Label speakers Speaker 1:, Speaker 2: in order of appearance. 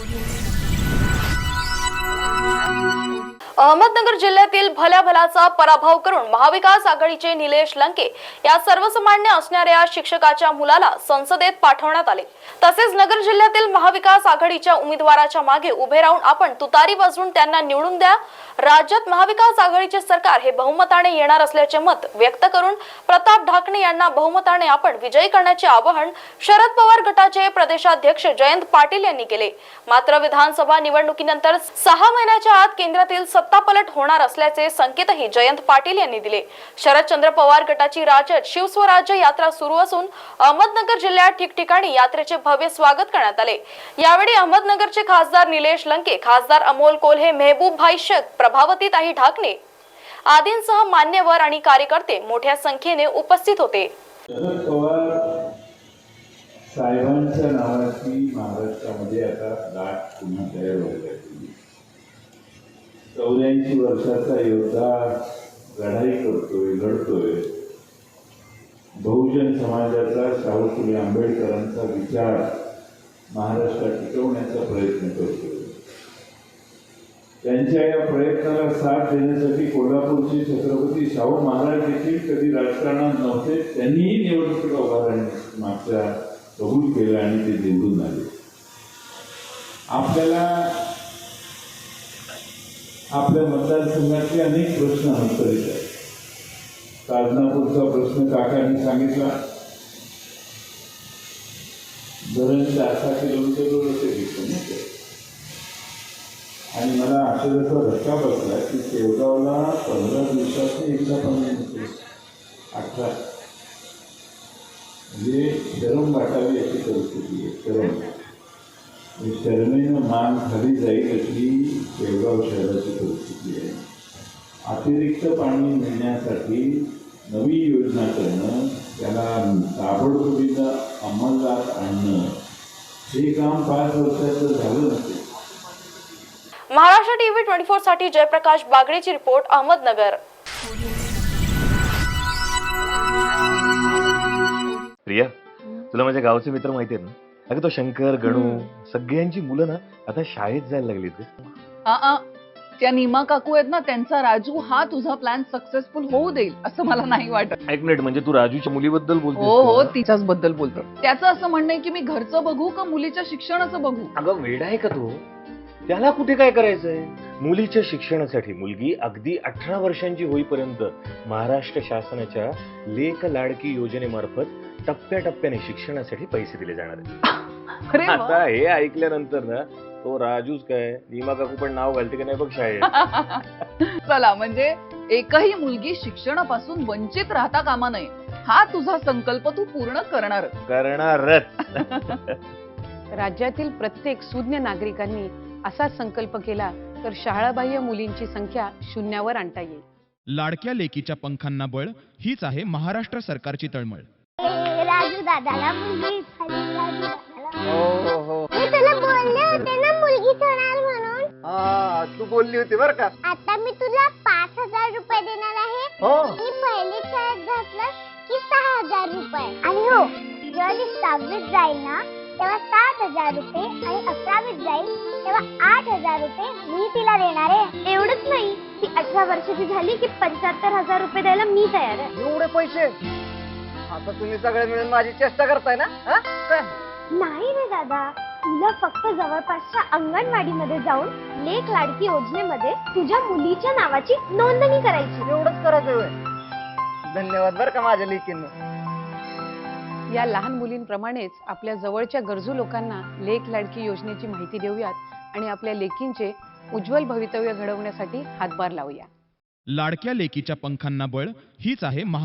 Speaker 1: audio Ahmednagar जिल्ह्यातील भल्या भल्याचा पराभव करून महाविकास आघाडीचे निलेश लंके या सर्वसामान्य असणाऱ्या शिक्षकाच्या मुलाला संसदेत पाठवण्यात आले. तसेच नगर जिल्ह्यातील महाविकास आघाडीच्या उमेदवाराच्या मागे उभे राहून आपण तुतारी वाजवून त्यांना निवडून द्या. राज्यात महाविकास आघाडीचे सरकार हे बहुमताने येणार असल्याचे मत व्यक्त करून प्रताप ढाकणे यांना बहुमताने आपण विजयी करण्याचे आवाहन शरद पवार गटाचे प्रदेशाध्यक्ष जयंत पाटील यांनी केले. मात्र विधानसभा निवडणुकीनंतर सहा महिन्याच्या आत केंद्रातील सत्तापलट होणार असल्याचे संकेतही जयंत पाटील यांनी दिले. शरदचंद्र पवार गटाची राज्यात शिवस्वराज्य यात्रा सुरू असून अहमदनगर जिल्ह्यात ठिकठिकाणी यात्रेचे भव्य स्वागत करण्यात आले. यावेळी अहमदनगरचे खासदार निलेश लंके खासदार अमोल कोल्हे मेहबूब भाई शेख प्रभावती ताई ढाकणे आदींसह मान्यवर आणि कार्यकर्ते मोठ्या संख्येने उपस्थित होते.
Speaker 2: साहेबांच्या नावाची महाराष्ट्रामध्ये आता दाट पुन्हा तयार व्हायला चौऱ्याऐंशी वर्षाचा योद्धा लढाई करतोय लढतोय. बहुजन समाजाचा शाहू फुले आंबेडकरांचा विचार महाराष्ट्रात टिकवण्याचा प्रयत्न करतोय. त्यांच्या या प्रयत्नाला साथ देण्यासाठी कोल्हापूरचे छत्रपती शाहू महाराज देखील कधी राजकारणात नव्हते त्यांनीही निवडणुकीला उभा मागच्या कबूल केलं आणि ते निवडून आले. आपल्याला आपल्या मतदारसंघातले अनेक प्रश्न हस्तरित आहेत. ताजनापूरचा प्रश्न काकांनी सांगितला. धरण चार सहा किलोमीटरवर असे दिसतो ना आणि मला आश्चर्याचा धक्का बसला की शेवगावला पंधरा दिवसात एकदा पाणी येते अठरा. म्हणजे शरम वाटावी याची परिस्थिती आहे. शरम आणि शरमेनं मान खाली जाईल अशी शेवगाव शहराची परिस्थिती आहे. अतिरिक्त पाणी मिळण्यासाठी नवी योजना करणं त्याला ताबडतोबीनं अंमलात आणणं हे काम पाच वर्षाचं झालं नसेल.
Speaker 1: महाराष्ट्र टीव्ही ट्वेंटी फोरसाठी जयप्रकाश बागडेची रिपोर्ट अहमदनगर.
Speaker 3: प्रिया तुला माझ्या गावचे मित्र माहिती आहेत ना? अगं तो शंकर गणू सगळ्यांची मुलं ना आता शाळेत जायला
Speaker 4: आ, त्या नीमा काकू आहेत ना त्यांचा राजू हा तुझा प्लॅन सक्सेसफुल होऊ देईल असं मला नाही वाटत.
Speaker 3: एक मिनिट म्हणजे तू राजूच्या मुलीबद्दल बोलतोस
Speaker 4: हो हो? तिच्याच बद्दल बोलतो. त्याचं असं म्हणणं आहे की मी घरचं बघू का मुलीच्या शिक्षणाचं बघू?
Speaker 3: अगं वेड आहे का तू? त्याला कुठे काय करायचंय? मुलीच्या शिक्षणासाठी मुलगी अगदी अठरा वर्षांची होईपर्यंत महाराष्ट्र शासनाच्या लेख लाडकी योजनेमार्फत टप्प्याटप्प्याने शिक्षणासाठी पैसे दिले जाणार आहेत. आता हे ऐकल्यानंतर ना तो राजूच काय नीमा काकू पण नाव घालते की नाही बघ शाळेत.
Speaker 4: चला म्हणजे एकही मुलगी शिक्षणापासून वंचित राहता कामा नये. हा तुझा संकल्प तू पूर्ण करणार.
Speaker 3: करणारच.
Speaker 5: राज्यातील प्रत्येक सुज्ञ नागरिकांनी असा संकल्प केला तर शाळाबाह्य मुलींची संख्या शून्यावर आणता येईल.
Speaker 6: लाडक्या लेकीच्या पंखांना बळ हीच आहे महाराष्ट्र सरकारची तळमळ.
Speaker 7: ए, राजू दादाला मुलगी झाली राजू दादाला मी तुला बोलले होते ना मुलगी होणार म्हणून?
Speaker 8: तू बोलली होती बर का.
Speaker 7: आता मी तुला पाच हजार रुपये देणार आहे.
Speaker 8: हो.
Speaker 7: पहिली शाळेत घातलं की सहा हजार रुपये. आणि हो सहावीत जाईल ना? तेव्हा सात हजार रुपये आणि अकरावीत जाईल तेव्हा आठ हजार रुपये मी तिला देणार आहे. एवढंच नाही. ती अठरा वर्षाची झाली की पंच्याहत्तर हजार रुपये द्यायला मी तयार आहे.
Speaker 8: एवढे पैसे? आता तुम्ही सगळे मिळून माझी चेष्टा करताय ना? हा? काय?
Speaker 7: नाही रे दादा. तुला फक्त जवळपासच्या अंगणवाडीमध्ये जाऊन लेख लाडकी योजनेमध्ये तुझ्या मुलीच्या नावाची नोंदणी करायची.
Speaker 8: एवढंच करायचं होय. धन्यवाद बर का माझ्या लेकीनं.
Speaker 5: या लहान मुलींप्रमाणेच आपल्या जवळच्या गरजू लोकांना लेख लाडकी योजनेची माहिती देऊयात आणि आपल्या लेकींचे उज्ज्वल भवितव्य घडवण्यासाठी हातभार लावूया.
Speaker 6: लाडक्या लेकीच्या पंखांना बळ हीच आहे महा